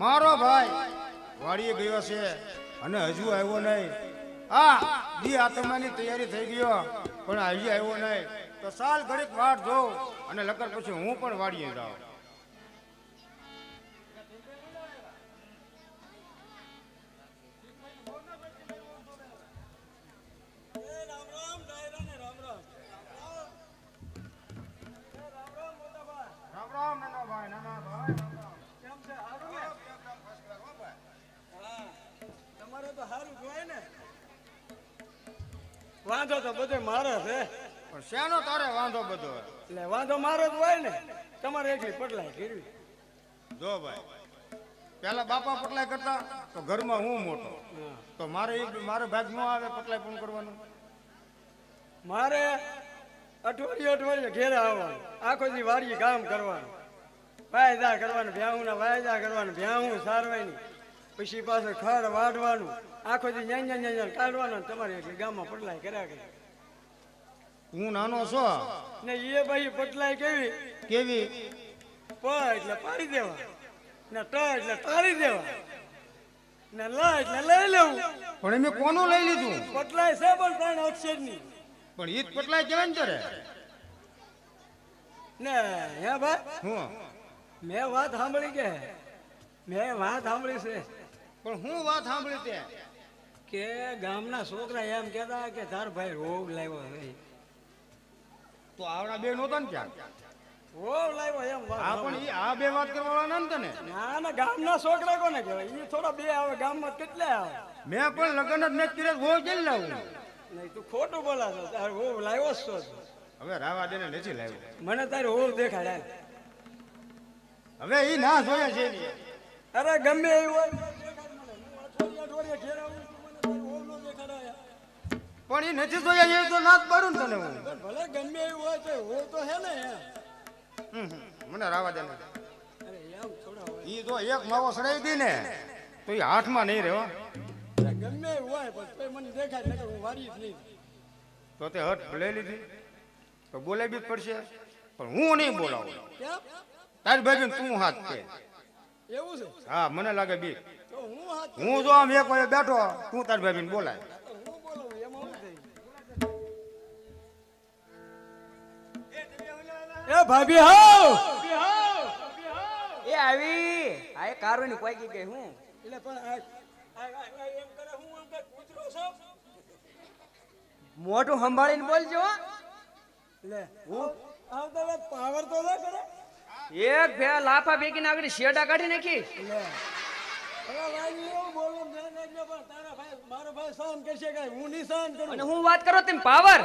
મારો ભાઈ વાડીએ ગયો છે અને હજુ આવ્યો નહીં. આ દી આત્માની તૈયારી થઈ ગયો, પણ હજી આવ્યો નહીં. તો સાલ ઘડીક વાટ જોઉં અને લગન પછી હું પણ વાડીએ જાઉં. વાંધો તો બધે મારે છે. પણ શેનો તારે વાંધો બધો? એટલે વાંધો મારો જ હોય ને. તમારે એકલી પટલાય કરવી. જો ભાઈ પેલા બાપા પટલાય કરતા તો ઘરમાં હું મોટો? તો મારે મારો ભાગ ન આવે પટલાય પણ કરવાનું? મારે અઠવાડિયે અઠવાડિયે ઘેરે આવવાનું. આખો દી વાડીએ કામ કરવાનું. વાયદા કરવાનું ભ્યાહુના વાયદા કરવાનું ભ્યાહું સારવાની પછી પાછું ખર વાઢવાનું. આખો દી ન્યા ન્યા ન્યા કાઢવાનું તમારે એટલે ગામમાં પટલાય કર્યા કરે. હું નાનો છો? ને એ ભાઈ પટલાય કેવી? કેવી? પ એટલે પાડી દેવા. ને ટ એટલે તારી દેવા. ને લ એટલે લઈ લેવું. પણ મેં કોનું લઈ લીધું? પટલાય છે પણ ત્રણ અક્ષરની. પણ ઈ જ પટલાય કેવાય ને તારે. ને હે ભાઈ હું? મેં વાત સાંભળી કે મેં વાત સાંભળી છે. પણ હું વાત સાંભળી તે? કે ગામના છોકરા એમ કેતા કે તાર ભાઈ રોગ લાવ્યો છે. તો આવડા બે નહોતા ને ક્યાં? રોગ લાવ્યો એમ આ પણ ઈ આ બે વાત કરવાના ને તને? ના ના ગામના છોકરા કોને કહેવાય? એ થોડા બે આવે ગામમાં કેટલા આવે? મેં પણ લગ્ન જ નથી કર્યા હોય કેમ લાવું. નહીં તું ખોટું બોલાશો તાર રોગ લાવ્યો જ છો હવે રાવા દેને નથી લાવ્યો. મને તારે રોગ દેખાડે. હવે ઈ ના જોયા છે. અરે ગમે એવું હોય અઠવાડિયે અઠવાડિયે ઘેર આવું છું, મને તારી રોગ ન દેખાડાય. પણ એ નથી જોયા એ તો નાથ પાડું ને તને હું. ભલે ગમે એવું હોય તો રોગ તો હે ને. મને રાવા દે એ જો એક માવો સડાઈ દી ને તો એ હાથમાં નહીં અરે ગમે એવું હોય પણ મને દેખાય નકર હું વારી જ નહીં. તો તે હટ લઈ લીધી. તો બોલાવી જ પડશે. પણ હું નહીં બોલાવું. તારી ભાઈ તું હાથ કે. એવું છે? હા મને લાગે બી તો હું જો આમ એક વાગે બેઠો તું તાર ભાભીને બોલાય. એ ભાભી હો! એ આવી. આ કારો ની કોઈ ગઈ હું? એટલે પણ એમ કરે હું એમ કે કૂતરો છો? મોટું સંભાળીને બોલજો લે હું આવ તો પાવર તો ના કરે. એક ભે લાફા ભેગીને આગળ શેડા કાઢી નાખી. લે હું વાત કરો તેમ પાવર?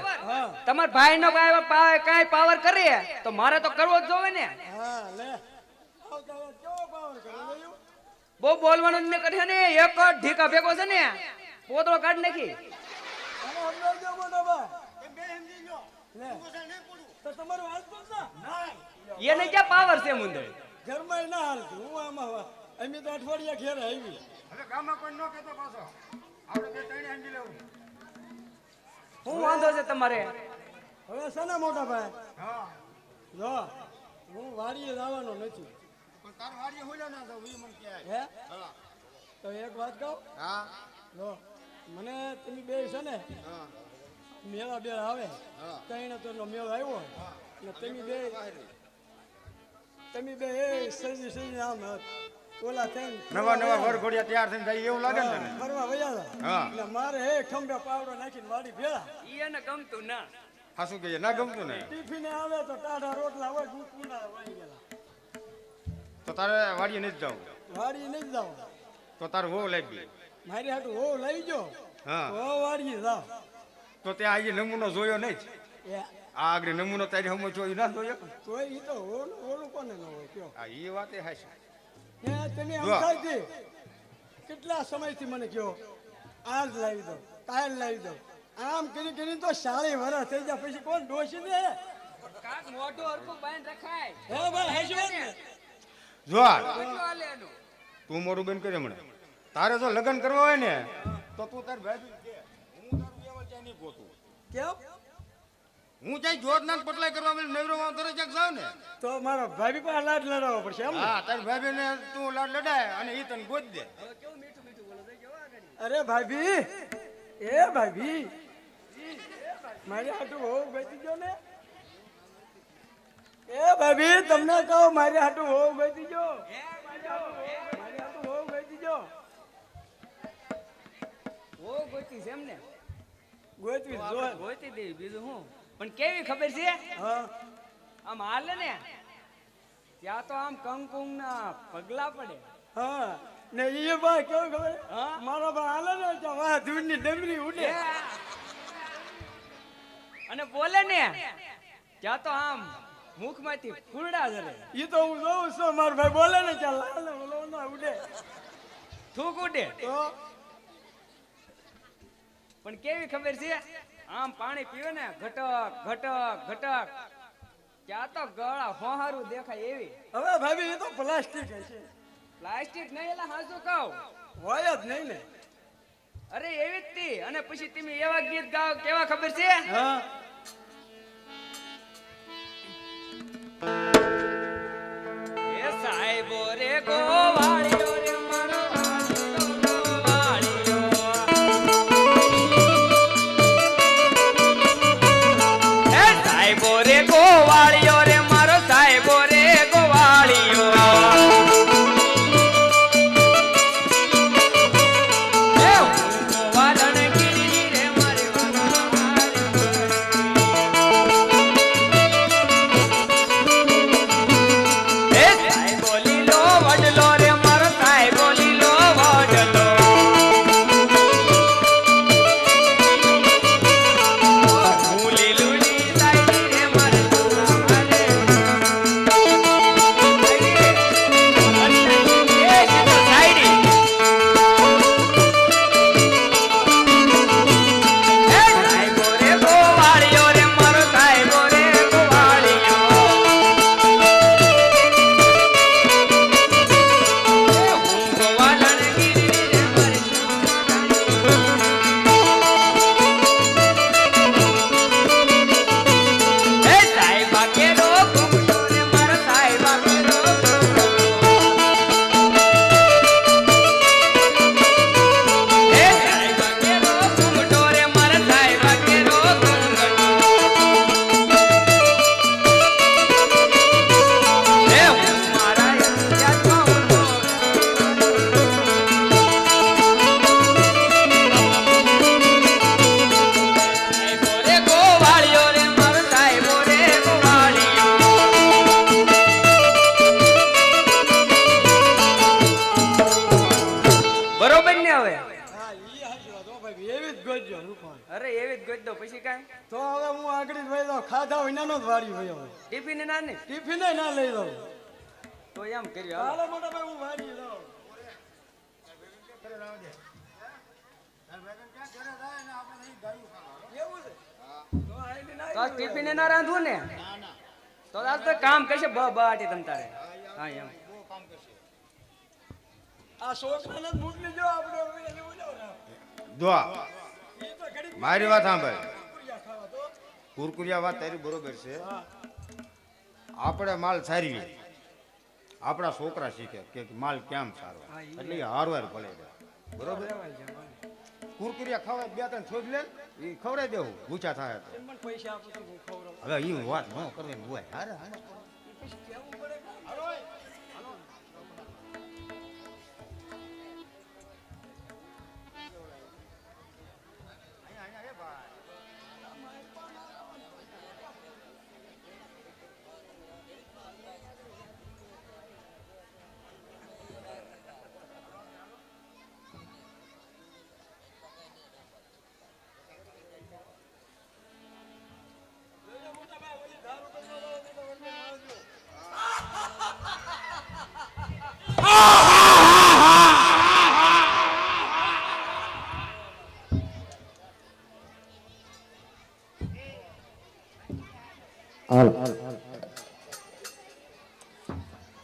તમારા ભાઈ નો કાંઈ પાવર કરીએ તો મારે તો કરવો જ જોવે ને. હા લે. આવતા વે કેવો પાવર કરે જોયું બહુ બોલવાનું ન કરે ને એક જ ઢીકા ભેગો છે ને પોતળો કાઢ નાખી. એને ક્યાં પાવર છે મુંદર? ઘરમાં ના હાલતું હું આમાં અમે તો અઠવાડિયા ઘેર આવી હવે ગામમાં કોઈ ન કહેતો પાછો. આપણે બે ત્રણે સમજી લેવું શું વાંધો છે તમારે? હવે છે ને મોટા ભાઈ હા. જો હું વાડીએ જવાનો નથી. પણ તાર વાડીએ હોય ના તો ઈ મને કહે હે? હા. તો એક વાત કહું? હા. જો મને તમે બે છે ને હા. મેળા બેળા આવે. હા. ત્રણ તો મેળો આવ્યો ને તમે બે તમે બે સજી સજી આમ ઓલા થઈને નવા નવા વર ઘોડિયા તૈયાર થઈને જાય એવું લાગે ને તને? ફરવા વયા હા. એટલે મારે હે ખંભે પાવડો નાખીને વાડી ભેળા. ઈ એને ગમતું ના. હાસુ કે ના ગમતું ને? ટિફિને આવે તો ટાઢા રોટલા હોય દૂધ કુંડા વાળી ગયેલા. તો તારે વાડીએ નથી જાવ? વાડી નહીં જાવ. તો તારે હો લાગી. મારી હાટું હો લઈ જો. હા. હો વાડીએ જાવ તો ત્યાં આજે નમૂનો જોયો નહીં? આ આગળ નમૂનો તારી હમો જોયો ના જોયો? તોય એ તો ઓલું ઓલું કોને ન હોય કયો? હા એ વાત એ હાચી. હે તમે. સમજાવતી કેટલા સમયથી મને કયો આજ લાવી દો કાલ લાવી દો. આમ કરી કરીને તો સાડી વરસ થઈ જાય પછી કોણ ડોસી દે બાંધ રખાય. હે ભાઈ જો એનું? તું મોરું બેન કરે હમણાં. તારે જો લગ્ન કરવા હોય ને તો તું તારી ભાભી હું તારું એવા ક્યાં નહીં ગોતું. કેમ? હું જાય જોરનાર પટલાઈ કરવા મેં નવરો તરત ક્યાંક જાઉં ને? તો મારો ભાભી પાસે લાડ લડાવવો પડશે એમ? હા તારી ભાભી ને તું લાડ લડાય અને ઈ તને ગોદ દે. અરે ભાભી એ ભાભી મારી હાટું બહુ બેસી ગયો ને? એ ભાભી તમને કહો મારી હાટું બહુ બેસી ગયો? મારી હાટું બહુ બેસી ગયો? ઓ ગોતી છે એમ ને ગોતવી જો ગોતી દેવી બીજું હું પણ કેવી ખબર છે? આમ હાલે ને ત્યાં તો આમ કંકુમ ના પગલા પડે. હા. ને એ ભાઈ કેવું ખબર? મારો બા હાલે ને ત્યાં વાહ ધૂળની ડમરી ઉડે. અને બોલે ને ત્યાં તો આમ મુખમાંથી ફૂરડા જરે એ તો હું જોઉં છું મારો ભાઈ બોલે ને ત્યાં લાલ ને ના ઉડે. થૂક ઉડે. પણ કેવી ખબર છે? આમ પાણી પીવે ને ઘટક ઘટક ઘટક. ત્યાં તો ગળા હોહારું દેખાય એવી. હવે ભાભી એ તો પ્લાસ્ટિક છે. પ્લાસ્ટિક નહીં એટલે હાસુ કહું? હોય જ નહીં ને. અરે એવી જ તી. અને પછી તમે એવા ગીત ગાઓ કેવા ખબર છે? હા. એ સાહેબો રે ગોવાળિયો જ વાળી વહી આવું ટિફિન ના ને ટિફિન ના લઈ જાઉં તો એમ કર્યું હાલો. મોટા ભાઈ હું વાડી જાઉં તો ના તો આ ટિફિન ના રાંધવું ને? તો આજ તો કામ કરશે બ બાટી તમ તારે. હા એમ. આ છોકરાને જો આપણે હવે ને. દુઆ મારી વાત સાંભળ. કુરકુરિયા વાત તારી બરોબર છે. આપણે માલ સારી આપણા છોકરા શીખે કે માલ કેમ સારો. એટલે હારવાર ભલે બરોબર? કુરકુરિયા ખાવા બે ત્રણ છોડ લે એ ખવડાવી દેવું. ગુચા થાય તો. હવે એ વાત ન કરવી હોય. હારે હારે.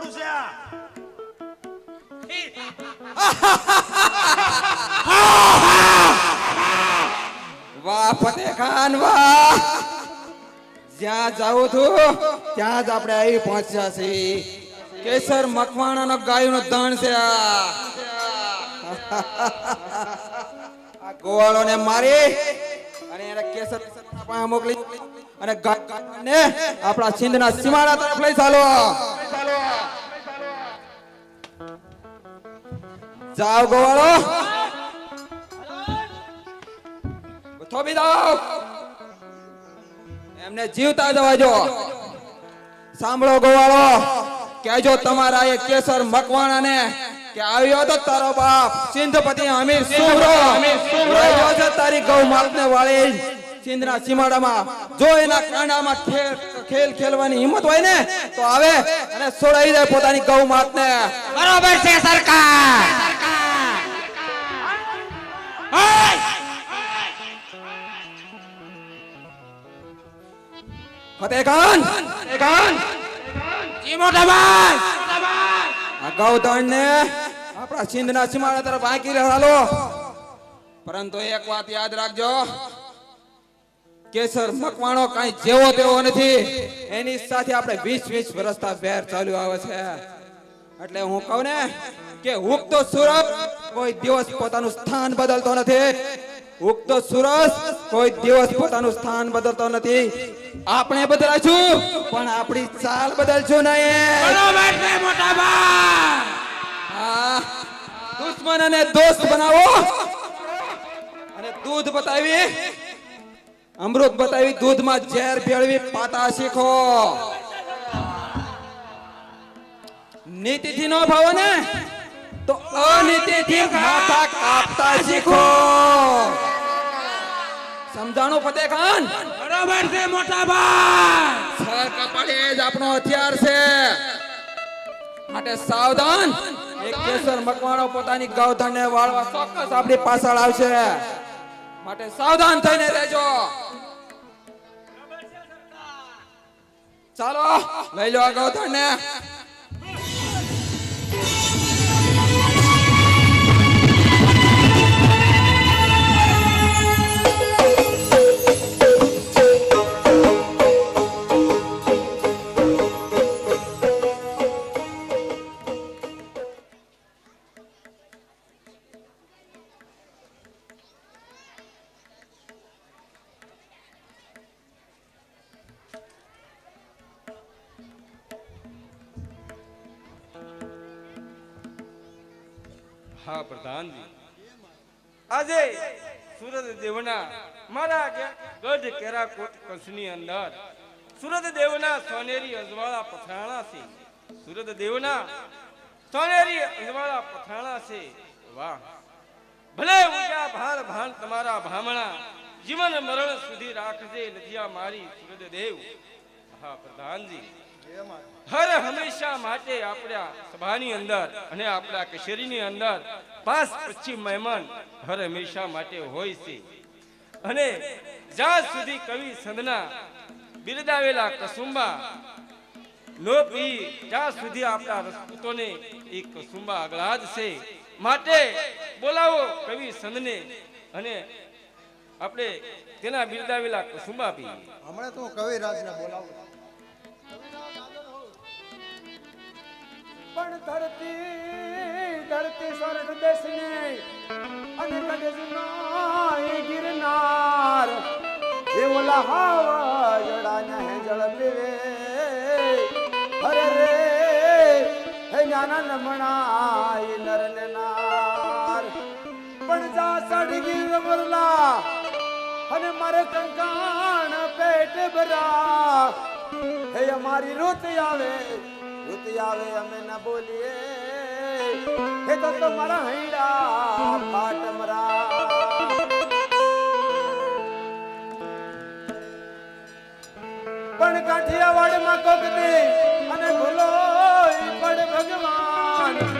રજવાડું છે આ વાહ ફતેહ ખાન વાહ. જ્યાં જાઉં છું, ત્યાં જ આપણે આવી પહોંચ્યા છીએ. કેસર મકવાણા નો ગાયું નો ધણ છે આ. ગોવાળો ને મારી અને એને કેસર પાસે મોકલી. અને આપણા સિંધના સીમાડા તરફ લઈ ચાલો. જાઓ ગોવાળો. થોભી દો એમને જીવતા જવા જો સાંભળો ગોવાળો કેજો તમારા એ કેસર મકવાણાને કે આવ્યો તો તારો બાપ, સિંધપતિ અમીર સુમરો. રહ્યો છે તારી ગૌ માતને વાળી સિંધના સીમાડામાં. જો એના કાંડામાં ખેલ ખેલ ખેલવાની હિંમત હોય ને, તો આવે અને છોડાઈ દે પોતાની ગૌ માતને બરોબર છે સરકાર. ફતેહ ખાન ખાન જી મોટા ભાઈ આ ગૌધણ ને આપણા સિંધના સીમાડા તરફ આંકી હાલો પરંતુ એક વાત યાદ રાખજો. કેસર મકવાણો કાંઈ જેવો તેવો નથી. એની સાથે આપણે વીસ વીસ વર્ષતા બેર ચાલુ આવે છે. એટલે હું કહું ને કે ઉગતો સૂરજ કોઈ દિવસ પોતાનું સ્થાન બદલતો નથી. ઉક્ત સુરસ કોઈ દિવસ પોતાનું સ્થાન બદલતો નથી. આપણે બદલાશું પણ આપણી ચાલ બદલશું નહીં. મોટા ભાઈ. દુશ્મન અને દોસ્ત બનાવો. અને દૂધ બતાવી. અમૃત બતાવી દૂધમાં ઝેર ભેળવી પાતા શીખો. નીતિથી નો ભાવો ને. તો અનીતિથી માથા કાપતા શીખો. સમજાણો ફતે ખાન? બરાબર છે મોટા ભાઈ. સર કપાળે જ આપણો હથિયાર છે. માટે સાવધાન. એક કેસર મકવાણો પોતાની ગૌધનને વાળવા ચોક્કસ આપણી પાછળ આવશે. માટે સાવધાન થઈને રહેજો. ચાલો લઈ લો આ ગૌધનને. હા પ્રધાનજી આજે સુરત દેવના મારા ગઢ ગઢ કેરાકોટ કચ્છની અંદર સુરત દેવના સોનેરી અજવાળા પથરાણા છે. સુરત દેવના સોનેરી અજવાળા પથરાણા છે. વાહ. ભલે ઊંચા ભાર ભાન તમારા ભામણા જીવન મરણ સુધી રાખજે લજિયા મારી સુરત દેવ. હા પ્રધાનજી હર હંમેશા માટે આપણા સભાની અંદર અને આપણા કચેરીની અંદર પાંચ પશ્ચિમ મહેમાન હર હંમેશા માટે હોય છે. અને જ્યાં સુધી કવિ સંદના બિરદાવેલા કસુંબા નો ત્યાં સુધી આપણા રસપૂતોને એક કસુંબા અગળાજ છે. માટે બોલાવો કવિ સંદને અને આપણે તેના બિરદાવેલા કસુંબા પી હમણાં તો કવિરાજને બોલાવું પણ ધરતી ધરતી સ્વર્ગ દેશને અને કડજનો એ ગિરનાર એવો લહાવા જડા હે જળ પીવે. અરે રે, હે જ્ઞાના નમણા એ નર ને નાર પણ જા સડગી રમરલા અને મારે કંકાણ પેટ ભરા. હે અમારી ઋત આવે ઋત આવે, અમે ન બોલીએ. હે તો તમારા હૈડા ફાટમરા પણ કાઠિયાવાડમાં કોક દે અને ભૂલો પણ ભગવાન.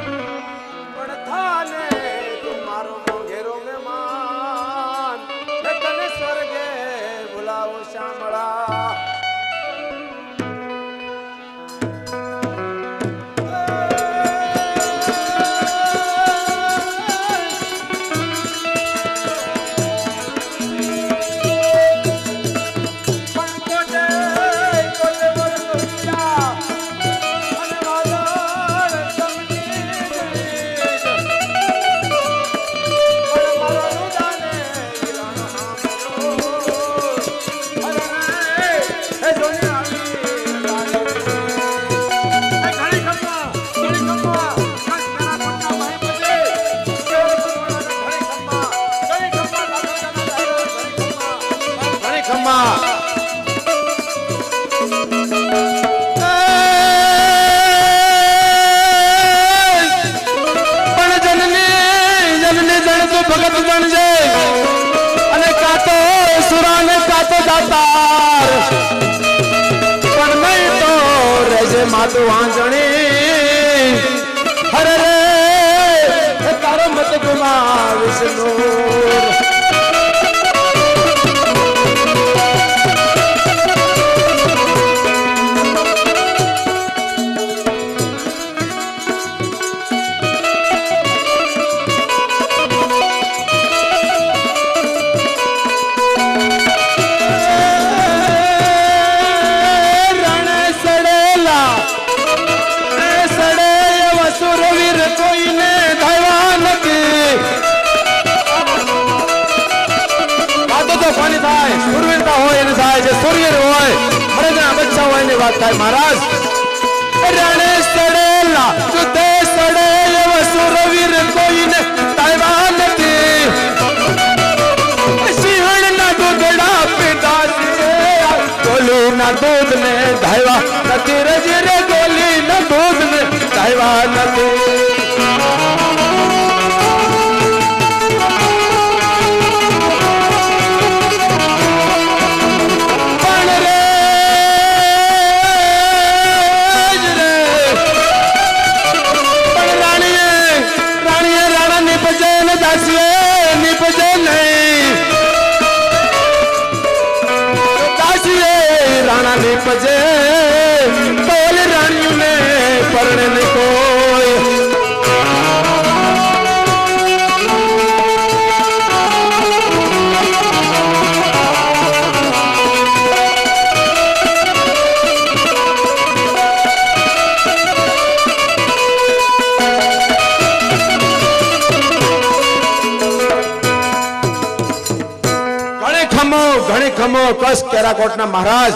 ખમો કસ કેરાકોટના મહારાજ?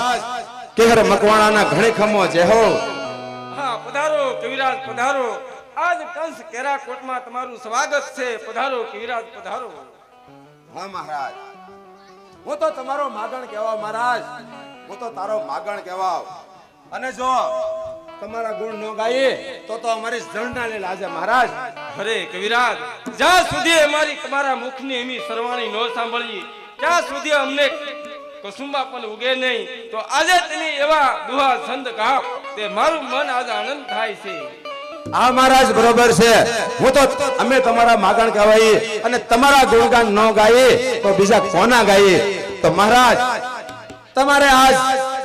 કેહર મકવાણાના ઘણે ખમો જે હો. હા પધારો કવિરાજ પધારો. આજ કંસ કેરાકોટમાં તમારું સ્વાગત છે. પધારો કવિરાજ પધારો. હા મહારાજ. હું તો તમારો માગણ કહેવા મહારાજ. હું તો તારો માગણ કહેવા અને જો તમારા ગુણ નો ગાઈએ તો તો અમારી જળના લે લાજે મહારાજ. અરે કવિરાજ જ્યાં સુધી અમારી તમારા મુખની એમી સરવાણી નો સાંભળીએ ત્યાં સુધી અમને કસુંબા પણ ઉગે નહીં. તો આજે તેની એવા દુહા છંદ ગાઓ તે મારું મન આજે આનંદ થાય છે. આ મહારાજ બરોબર છે. હું તો અમે તમારા માગણ કહેવાય અને તમારા ગુણગાન ન ગાઈએ તો બીજા કોના ગાઈએ? તો મહારાજ તમારે આજ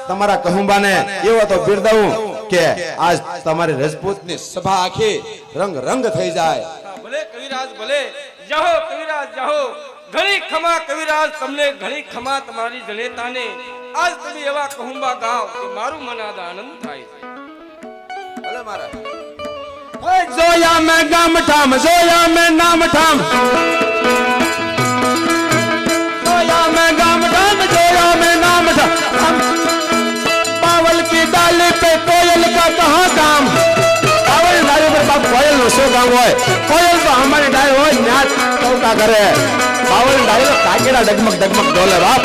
તમારા કહુંબાને એવો તો બિરદાવું કે આજ તમારી રજપૂતની સભા આખી રંગ રંગ થઈ જાય. ભલે કવિરાજ ભલે. જાહો કવિરાજ જાહો. ઘણી ખમા કવિરાજ તમને ઘણી ખમા તમારી જનેતાને આજ તમે એવા કહુંબા ગાવ કે મારું મન આનંદ થાય ભલે મારા જોયા મે ગામ ઠામ જોયા મે નામ ઠામ. જોયા મે ગામ ઠામ જોયા મે નામ ઠામ. પાવલ કી ડાલ પે કોયલ કા કહા કામ પાવલ ડાલ પર બાપ કોયલ નો શો ગામ હોય? કોયલ તો અમારે ડાલ હોય ન્યાત કૌકા કરે બાવળ ડાયરો કાકેરા ડગમગ ડગમગ ડોલે બાપ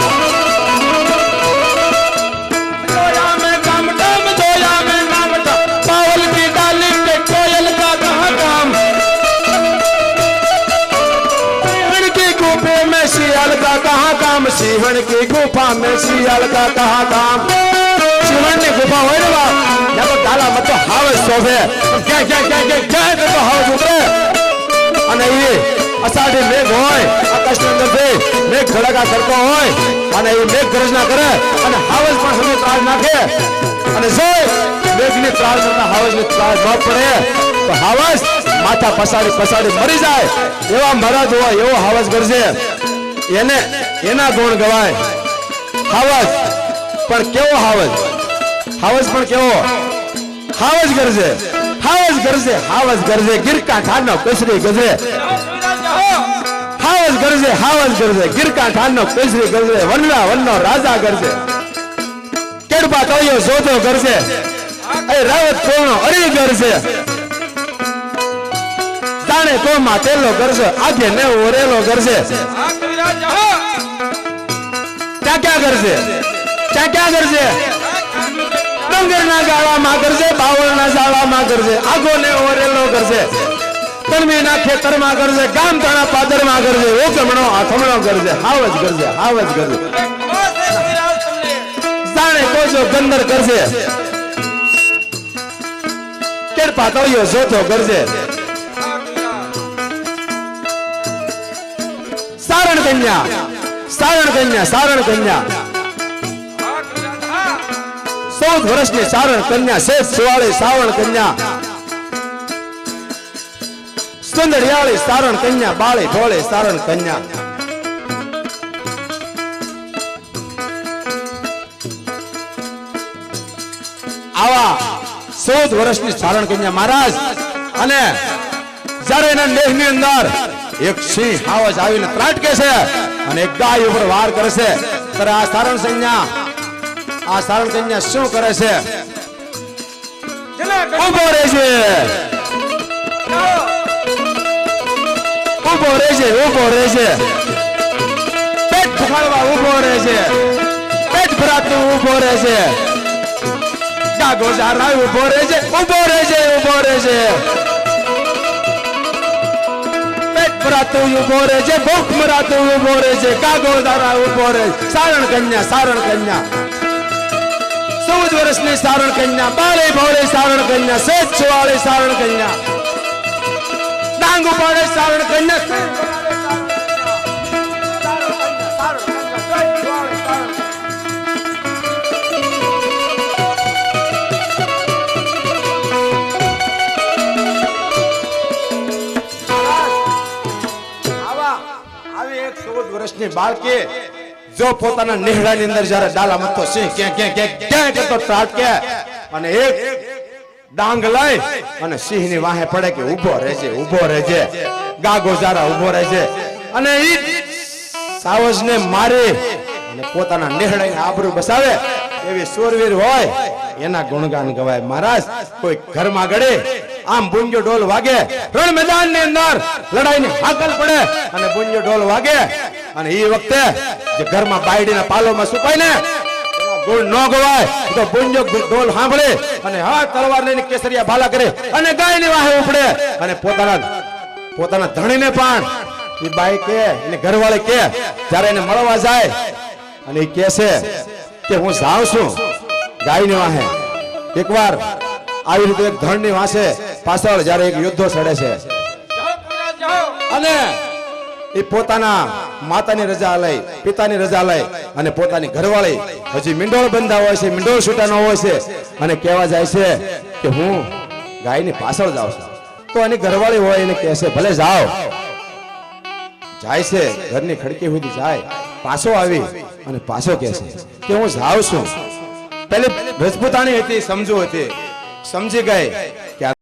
જોયા મેં ગામ ડામ, જોયા મેં ગામ ડામ, બાવલ की डाली पे कोयल का कहाँ काम सिंहण की गुफे में सियाल का कहाँ काम सिंहण की गुफा में सियाल का कहाँ काम સિંહણ ની ગુફા હોય ને બાપ ત્યાં તો ડાલા મત તો હાવ જ શોભે અષાઢી મેઘ હોય, આકાશની અંદરથી મેઘ ધડાકા કરતો હોય અને એ મેઘ ગર્જના કરે અને હાવજ પણ સમય ત્રાસ નાખે. અને જોઈ મેઘની ત્રાસ કરતા હાવજની ત્રાસ ન પડે, તો હાવજ માથા પસાડી પસાડી મરી જાય. એવા મરદ હોય, એવો હાવજ ગરજે એને, એના ગુણ ગવાય. હાવજ પણ કેવો હાવજ? હાવજ પણ કેવો? હાવજ ગરજે હાવજ ગરજે હાવજ ગરજે ગીરકા ઠાનો કસરી ગજે. હાવજ ગરજે હાવજ ગરજે ગિરકા ઠાનો કસરી ગજે વનરા વનનો રાજા ગરજે કેડપા તળિયો સોધો ગરજે એ રાવત કોણો અરી ગરજે જાણે કોમાં તેલો કરશે આગે ને ઓરેલો કરશે. ક્યાં ક્યાં કરશે? ક્યાં કરશે ક્યાં ગરજે ડુંગરના ગાળામાં કરશે, બાવળના ઝાડામાં કરશે. આગો ને ઓરેલો કરજે તણવીના ખેતરમાં કરજે ગામ તણા પાદરમાં કરજે ઓકમણો આથમણો કરજે કરજે હાવજ કરજે હાવ જ કરજે જાણે કોજો ગંદર કરજે કેડ પાતળિયો જોતો કરજે સારણ કન્યા સારણ કન્યા સારણ કન્યા. ચૌદ વર્ષની સારણ કન્યા શેષ સુવાળી સાવણ કન્યા. સુંદરિયાળી સારણ કન્યા બાળી ભોળી સારણ કન્યા. આવા ચૌદ વર્ષની સારણ કન્યા મહારાજ અને જ્યારે એના દેહની અંદર એક સિંહ હાવજ આવીને ત્રાટકે છે અને એક ગાય ઉપર વાર કરે છે ત્યારે આ સારણ સંજ્ઞા આ સારણ કન્યા શું કરે છે? ઊભો રહે છે ઊભો રહે છે ઊભો રહે છે ફુકાડવા ઊભો પેટ ભરાતું ઊભો રહે છે પેટ ભરાતું ઊભો રહે સારણ કન્યા સારણ કન્યા. ચૌદ વર્ષની સારણ કન્યા બાલે ભોળે સારણ કન્યા સેજ છુવાળે સારણ કન્યા. ડાંગ ઉપાડે સારણ કન્યા વર્ષની બાળકી જો પોતાના નેહડાની અંદર જ્યારે ડાલા મતો સિંહ ક્યાં ક્યાં ક્યાં ક્યાં કરતો ત્રાટકે અને એક ડાંગ લઈ અને સિંહની વાહે પડે કે ઊભો રહેજે ઊભો રહેજે. ગાગો જારા ઊભો રહેજે. અને ઈ સાવજને મારી અને પોતાના નેહડાની આબરૂ બસાવે એવી સોરવીર હોય, એના ગુણગાન ગવાય. મહારાજ, કોઈ ઘરમાં ગળે આમ બુંજો ઢોલ વાગે, રણ મેદાનની અંદર લડાઈની હાકલ પડે અને બુંજો ઢોલ વાગે. અને એ વખતે જે ઘરમાં બાયડીના પાલોમાં સુકાય ને ગુણ ન ગવાય તો પુંજો ઢોલ સાંભળે અને હા તલવાર લઈને કેસરિયા ભાલા કરે અને ગાયની વાહે ઉપડે. અને પોતાના પોતાના ધણીને પણ એ બાઈ કે એને ઘરવાળી કે જ્યારે એને મળવા જાય અને એ કહે છે કે હું જાઉં છું ગાયની વાહે. એકવાર આવી રીતે એક ધણની વાંસે. પાછળ જ્યારે એક યુદ્ધો ચડે છે. અને એ પોતાના માતાની રજા લઈ પિતાની રજા લઈ અને પોતાની ઘરવાળી. હજી મીંડોળ બંધા હોય છે, મીંડોળ છૂટાનો હોય છે અને કહેવા જાય છે કે હું ગાયની પાછળ જાઉં છું. તો એની ઘરવાળી હોય એને કહે છે, ભલે જાઓ. જાય છે, ઘરની ખડકી સુધી જાય, પાછો આવી અને પાછો કહે છે કે હું જાઉં છું. પેલી રજપૂતાણી હતી, સમજુ હતી. સમજી ગઈ કે